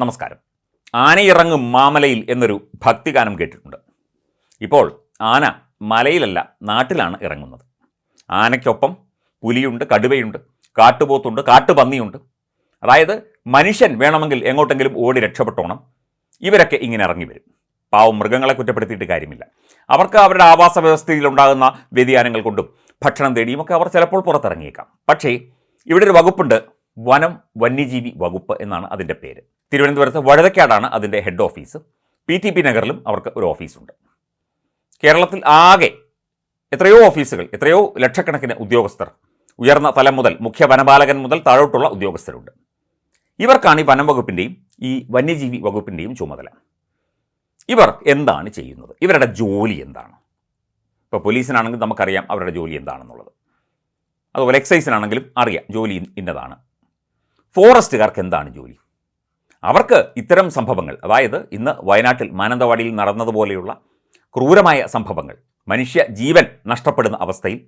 നമസ്കാരം. ആനയിറങ്ങും മാമലയിൽ എന്നൊരു ഭക്തിഗാനം കേട്ടിട്ടുണ്ട്. ഇപ്പോൾ ആന മലയിലല്ല നാട്ടിലാണ് ഇറങ്ങുന്നത്. ആനയ്ക്കൊപ്പം പുലിയുണ്ട് കടുവയുണ്ട് കാട്ടുപോത്തുണ്ട് കാട്ടുപന്നിയുണ്ട്. അതായത് മനുഷ്യൻ വേണമെങ്കിൽ എങ്ങോട്ടെങ്കിലും ഓടി രക്ഷപ്പെട്ടോണം. ഇവരൊക്കെ ഇങ്ങനെ ഇറങ്ങി വരും. പാവം മൃഗങ്ങളെ കുറ്റപ്പെടുത്തിയിട്ട് കാര്യമില്ല. അവർക്ക് അവരുടെ ആവാസ വ്യവസ്ഥയിലുണ്ടാകുന്ന വ്യതിയാനങ്ങൾ കൊണ്ടും ഭക്ഷണം തേടിയുമൊക്കെ അവർ ചിലപ്പോൾ പുറത്തിറങ്ങിയേക്കാം. പക്ഷേ ഇവിടെ ഒരു വകുപ്പുണ്ട്. വനം വന്യജീവി വകുപ്പ് എന്നാണ് അതിന്റെ പേര്. തിരുവനന്തപുരത്ത് വഴുതക്കാടാണ് അതിന്റെ head office P T P നഗറിലും അവർക്ക് ഒരു ഓഫീസുണ്ട് കേരളത്തിൽ ആകെ എത്രയോ ഓഫീസുകൾ എത്രയോ ലക്ഷക്കണക്കിന് ഉദ്യോഗസ്ഥർ ഉയർന്ന തലം മുതൽ മുഖ്യ വനപാലകൻ മുതൽ താഴോട്ടുള്ള ഉദ്യോഗസ്ഥരുണ്ട്. ഇവർക്കാണ് ഈ വനം വകുപ്പിന്റെയും ഈ വന്യജീവി വകുപ്പിന്റെയും ചുമതല. ഇവർ എന്താണ് ചെയ്യുന്നത്? ഇവരുടെ ജോലി എന്താണ്? ഇപ്പോൾ പോലീസിനാണെങ്കിൽ നമുക്കറിയാം അവരുടെ ജോലി എന്താണെന്നുള്ളത്. അതുപോലെ എക്സൈസിനാണെങ്കിലും അറിയാം ജോലി ഇന്നതാണ്. ഫോറസ്റ്റുകാർക്ക് എന്താണ് ജോലി? അവർക്ക് ഇത്തരം സംഭവങ്ങൾ അതായത് ഇന്ന് വയനാട്ടിൽ മാനന്തവാടിയിൽ നടന്നതുപോലെയുള്ള ക്രൂരമായ സംഭവങ്ങൾ മനുഷ്യ ജീവൻ നഷ്ടപ്പെടുന്ന അവസ്ഥയിൽ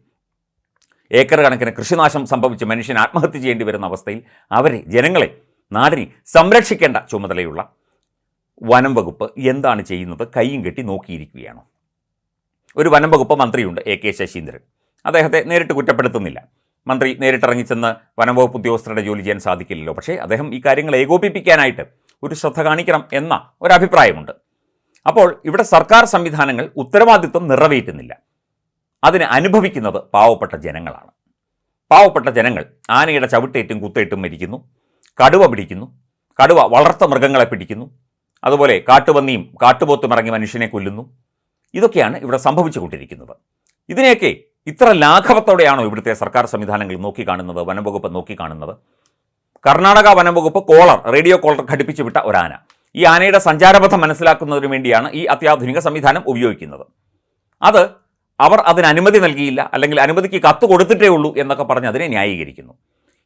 ഏക്കർ കണക്കിന് കൃഷിനാശം സംഭവിച്ച് മനുഷ്യൻ ആത്മഹത്യ ചെയ്യേണ്ടി വരുന്ന അവസ്ഥയിൽ അവരെ ജനങ്ങളെ നാടിനെ സംരക്ഷിക്കേണ്ട ചുമതലയുള്ള വനം വകുപ്പ് എന്താണ് ചെയ്യുന്നത്? കൈയും കെട്ടി നോക്കിയിരിക്കുകയാണ്. ഒരു വനം വകുപ്പ് മന്ത്രിയുണ്ട് എ കെ ശശീന്ദ്രൻ. അദ്ദേഹത്തെ നേരിട്ട് കുറ്റപ്പെടുത്തുന്നില്ല. മന്ത്രി നേരിട്ടിറങ്ങിച്ചെന്ന് വനംവകുപ്പ് ഉദ്യോഗസ്ഥരുടെ ജോലി ചെയ്യാൻ സാധിക്കില്ലല്ലോ. പക്ഷേ അദ്ദേഹം ഈ കാര്യങ്ങൾ ഏകോപിപ്പിക്കാനായിട്ട് ഒരു ശ്രദ്ധ കാണിക്കണം എന്ന ഒരഭിപ്രായമുണ്ട്. അപ്പോൾ ഇവിടെ സർക്കാർ സംവിധാനങ്ങൾ ഉത്തരവാദിത്വം നിറവേറ്റുന്നില്ല. അതിന് അനുഭവിക്കുന്നത് പാവപ്പെട്ട ജനങ്ങളാണ്. പാവപ്പെട്ട ജനങ്ങൾ ആനയുടെ ചവിട്ടേറ്റും കുത്തേറ്റും മരിക്കുന്നു കടുവ പിടിക്കുന്നു കടുവ വളർത്ത മൃഗങ്ങളെ പിടിക്കുന്നു അതുപോലെ കാട്ടുപന്നിയും കാട്ടുപോത്തും ഇറങ്ങി മനുഷ്യനെ കൊല്ലുന്നു. ഇതൊക്കെയാണ് ഇവിടെ സംഭവിച്ചുകൊണ്ടിരിക്കുന്നത്. ഇതിനെയൊക്കെ ഇത്ര ലാഘവത്തോടെയാണോ ഇവിടുത്തെ സർക്കാർ സംവിധാനങ്ങൾ നോക്കിക്കാണുന്നത് വനംവകുപ്പ് നോക്കിക്കാണുന്നത്? കർണാടക വനംവകുപ്പ് കോളർ റേഡിയോ കോളർ ഘടിപ്പിച്ചു വിട്ട ഒരാന. ഈ ആനയുടെ സഞ്ചാരപഥം മനസ്സിലാക്കുന്നതിന് വേണ്ടിയാണ് ഈ അത്യാധുനിക സംവിധാനം ഉപയോഗിക്കുന്നത്. അത് അവർ അതിന് അനുമതി നൽകിയില്ല അല്ലെങ്കിൽ അനുമതിക്ക് കത്ത് കൊടുത്തിട്ടേ ഉള്ളൂ എന്നൊക്കെ പറഞ്ഞ് അതിനെ ന്യായീകരിക്കുന്നു.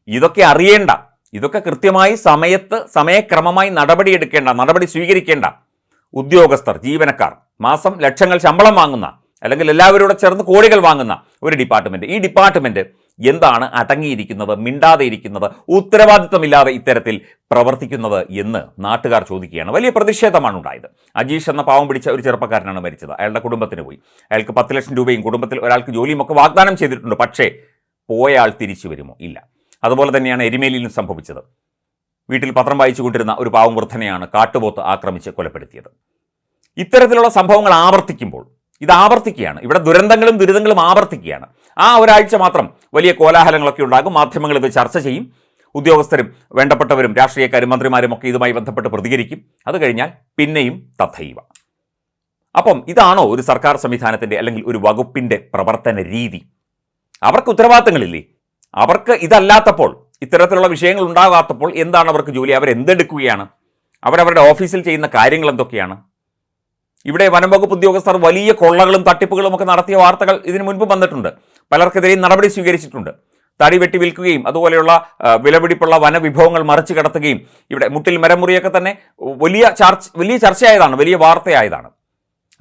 ഇതൊക്കെ അറിയേണ്ട ഇതൊക്കെ കൃത്യമായി സമയത്ത് സമയക്രമമായി നടപടിയെടുക്കേണ്ട നടപടി സ്വീകരിക്കേണ്ട ഉദ്യോഗസ്ഥർ ജീവനക്കാർ മാസം ലക്ഷങ്ങൾ ശമ്പളം വാങ്ങുന്ന അല്ലെങ്കിൽ എല്ലാവരും കൂടെ ചേർന്ന് കോടികൾ വാങ്ങുന്ന ഒരു ഡിപ്പാർട്ട്മെന്റ് ഈ ഡിപ്പാർട്ട്മെന്റ് എന്താണ് അടങ്ങിയിരിക്കുന്നത് മിണ്ടാതെ ഇരിക്കുന്നത് ഉത്തരവാദിത്വമില്ലാതെ ഇത്തരത്തിൽ പ്രവർത്തിക്കുന്നത് എന്ന് നാട്ടുകാർ ചോദിക്കുകയാണ്. വലിയ പ്രതിഷേധമാണ് ഉണ്ടായത്. അജീഷ് എന്ന പാവം പിടിച്ച ഒരു ചെറുപ്പക്കാരനാണ് മരിച്ചത്. അയാളുടെ കുടുംബത്തിന് പോയി. അയാൾക്ക് പത്ത് ലക്ഷം രൂപയും കുടുംബത്തിൽ ഒരാൾക്ക് ജോലിയും ഒക്കെ വാഗ്ദാനം ചെയ്തിട്ടുണ്ട്. പക്ഷേ പോയാൾ തിരിച്ചു വരുമോ? ഇല്ല. അതുപോലെ തന്നെയാണ് എരിമേലിയിലും സംഭവിച്ചത്. വീട്ടിൽ പത്രം വായിച്ചു കൊണ്ടിരുന്ന ഒരു പാവം വൃദ്ധനെയാണ് കാട്ടുപോത്ത് ആക്രമിച്ച് കൊലപ്പെടുത്തിയത്. ഇത്തരത്തിലുള്ള സംഭവങ്ങൾ ആവർത്തിക്കുമ്പോൾ ഇത് ആവർത്തിക്കുകയാണ്. ഇവിടെ ദുരന്തങ്ങളും ദുരിതങ്ങളും ആവർത്തിക്കുകയാണ്. ആ ഒരാഴ്ച മാത്രം വലിയ കോലാഹലങ്ങളൊക്കെ ഉണ്ടാകും. മാധ്യമങ്ങൾ ഇത് ചർച്ച ചെയ്യും. ഉദ്യോഗസ്ഥരും വേണ്ടപ്പെട്ടവരും രാഷ്ട്രീയക്കാരും മന്ത്രിമാരും ഒക്കെ ഇതുമായി ബന്ധപ്പെട്ട് പ്രതികരിക്കും. അത് കഴിഞ്ഞാൽ പിന്നെയും തഥൈവ. അപ്പം ഇതാണോ ഒരു സർക്കാർ സംവിധാനത്തിന്റെ അല്ലെങ്കിൽ ഒരു വകുപ്പിന്റെ പ്രവർത്തന രീതി? അവർക്ക് ഉത്തരവാദിത്തങ്ങളില്ലേ? അവർക്ക് ഇതല്ലാത്തപ്പോൾ ഇത്തരത്തിലുള്ള വിഷയങ്ങൾ ഉണ്ടാകാത്തപ്പോൾ എന്താണ് അവർക്ക് ജോലി? അവരെന്തെടുക്കുകയാണ്? അവരവരുടെ ഓഫീസിൽ ചെയ്യുന്ന കാര്യങ്ങൾ എന്തൊക്കെയാണ്? ഇവിടെ വനംവകുപ്പ് ഉദ്യോഗസ്ഥർ വലിയ കൊള്ളകളും തട്ടിപ്പുകളും ഒക്കെ നടത്തിയ വാർത്തകൾ ഇതിനു മുൻപ് വന്നിട്ടുണ്ട്. പലർക്കെതിരെയും നടപടി സ്വീകരിച്ചിട്ടുണ്ട്. തടി വെട്ടി വിൽക്കുകയും അതുപോലെയുള്ള വിലപിടിപ്പുള്ള വനവിഭവങ്ങൾ മറിച്ചു കടത്തുകയും ഇവിടെ മുട്ടിൽ മരമുറിയൊക്കെ തന്നെ വലിയ ചർച്ച വലിയ ചർച്ചയായതാണ് വലിയ വാർത്തയായതാണ്.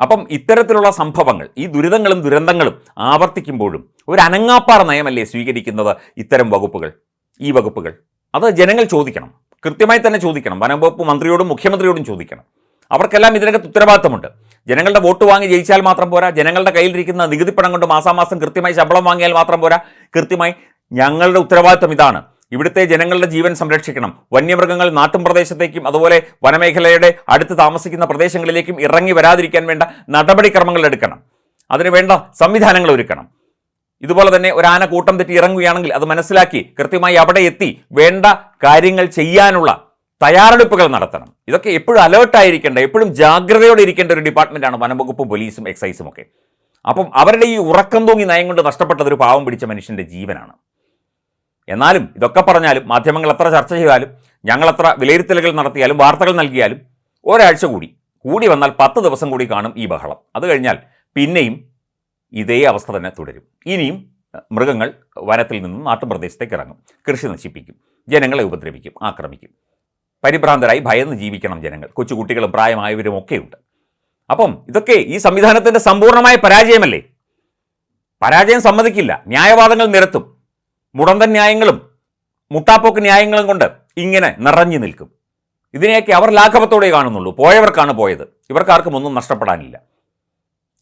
അപ്പം ഇത്തരത്തിലുള്ള സംഭവങ്ങൾ ഈ ദുരിതങ്ങളും ദുരന്തങ്ങളും ആവർത്തിക്കുമ്പോഴും ഒരു അനങ്ങാപ്പാറ നയമല്ലേ സ്വീകരിക്കുന്നത് ഇത്തരം വകുപ്പുകൾ ഈ വകുപ്പുകൾ? അത് ജനങ്ങൾ ചോദിക്കണം. കൃത്യമായി തന്നെ ചോദിക്കണം. വനംവകുപ്പ് മന്ത്രിയോടും മുഖ്യമന്ത്രിയോടും ചോദിക്കണം. അവർക്കെല്ലാം ഇതിനകത്ത് ഉത്തരവാദിത്തമുണ്ട് ജനങ്ങളുടെ വോട്ട് വാങ്ങി ജയിച്ചാൽ മാത്രം പോരാ. ജനങ്ങളുടെ കയ്യിലിരിക്കുന്ന നികുതി പണം കൊണ്ട് മാസാമാസം കൃത്യമായി ശമ്പളം വാങ്ങിയാൽ മാത്രം പോരാ. കൃത്യമായി ഞങ്ങളുടെ ഉത്തരവാദിത്തം ഇതാണ്. ഇവിടുത്തെ ജനങ്ങളുടെ ജീവൻ സംരക്ഷിക്കണം. വന്യമൃഗങ്ങൾ നാട്ടും പ്രദേശത്തേക്കും അതുപോലെ വനമേഖലയുടെ അടുത്ത് താമസിക്കുന്ന പ്രദേശങ്ങളിലേക്കും ഇറങ്ങി വരാതിരിക്കാൻ വേണ്ട നടപടിക്രമങ്ങൾ എടുക്കണം. അതിന് വേണ്ട സംവിധാനങ്ങൾ ഒരുക്കണം. ഇതുപോലെ തന്നെ ഒരു ആന കൂട്ടം തെറ്റി ഇറങ്ങുകയാണെങ്കിൽ അത് മനസ്സിലാക്കി കൃത്യമായി അവിടെ എത്തി വേണ്ട കാര്യങ്ങൾ ചെയ്യാനുള്ള തയ്യാറെടുപ്പുകൾ നടത്തണം. ഇതൊക്കെ എപ്പോഴും അലേർട്ടായിരിക്കേണ്ട എപ്പോഴും ജാഗ്രതയോടെ ഇരിക്കേണ്ട ഒരു ഡിപ്പാർട്ട്മെന്റാണ് വനംവകുപ്പും പോലീസും എക്സൈസും ഒക്കെ. അപ്പം അവരുടെ ഈ ഉറക്കം തൂങ്ങി നയം കൊണ്ട് നഷ്ടപ്പെട്ടത് ഒരു പാവം പിടിച്ച മനുഷ്യന്റെ ജീവനാണ്. എന്നാലും ഇതൊക്കെ പറഞ്ഞാലും മാധ്യമങ്ങൾ എത്ര ചർച്ച ചെയ്താലും ഞങ്ങളെത്ര വിലയിരുത്തലുകൾ നടത്തിയാലും വാർത്തകൾ നൽകിയാലും ഒരാഴ്ച കൂടി കൂടി വന്നാൽ പത്ത് ദിവസം കൂടി കാണും ഈ ബഹളം. അത് കഴിഞ്ഞാൽ പിന്നെയും ഇതേ അവസ്ഥ തന്നെ തുടരും. ഇനിയും മൃഗങ്ങൾ വനത്തിൽ നിന്നും നാട്ടുപ്രദേശത്തേക്ക് ഇറങ്ങും. കൃഷി നശിപ്പിക്കും. ജനങ്ങളെ ഉപദ്രവിക്കും. ആക്രമിക്കും. പരിഭ്രാന്തരായി ഭയന്ന് ജീവിക്കണം ജനങ്ങൾ. കൊച്ചുകുട്ടികളും പ്രായമായവരും ഒക്കെയുണ്ട്. അപ്പം ഇതൊക്കെ ഈ സംവിധാനത്തിന്റെ സമ്പൂർണമായ പരാജയമല്ലേ? പരാജയം സമ്മതിക്കില്ല. ന്യായവാദങ്ങൾ നിരത്തും. മുടന്തൻ ന്യായങ്ങളും മുട്ടാപ്പോക്ക് ന്യായങ്ങളും കൊണ്ട് ഇങ്ങനെ നിറഞ്ഞു നിൽക്കും. ഇതിനെയൊക്കെ അവർ ലാഘവത്തോടെ കാണുന്നുള്ളൂ. പോയവർക്കാണ് പോയത്. ഇവർക്കാർക്കും ഒന്നും നഷ്ടപ്പെടാനില്ല.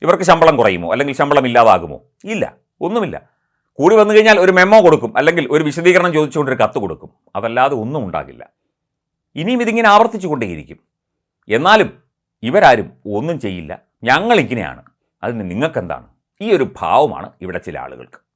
ഇവർക്ക് ശമ്പളം കുറയുമോ? അല്ലെങ്കിൽ ശമ്പളം ഇല്ലാതാകുമോ? ഇല്ല. ഒന്നുമില്ല. കൂടി വന്നു കഴിഞ്ഞാൽ ഒരു മെമ്മോ കൊടുക്കും. അല്ലെങ്കിൽ ഒരു വിശദീകരണം ചോദിച്ചുകൊണ്ട് ഒരു കത്ത് കൊടുക്കും. അതല്ലാതെ ഒന്നും ഉണ്ടാകില്ല. ഇനിയും ഇതിങ്ങനെ ആവർത്തിച്ചു കൊണ്ടേയിരിക്കും എന്നാലും ഇവരാരും ഒന്നും ചെയ്യില്ല. ഞങ്ങളിങ്ങനെയാണ് അതിന് നിങ്ങൾക്കെന്താണ്? ഈ ഒരു ഭാവമാണ് ഇവിടെ ചില ആളുകൾക്ക്.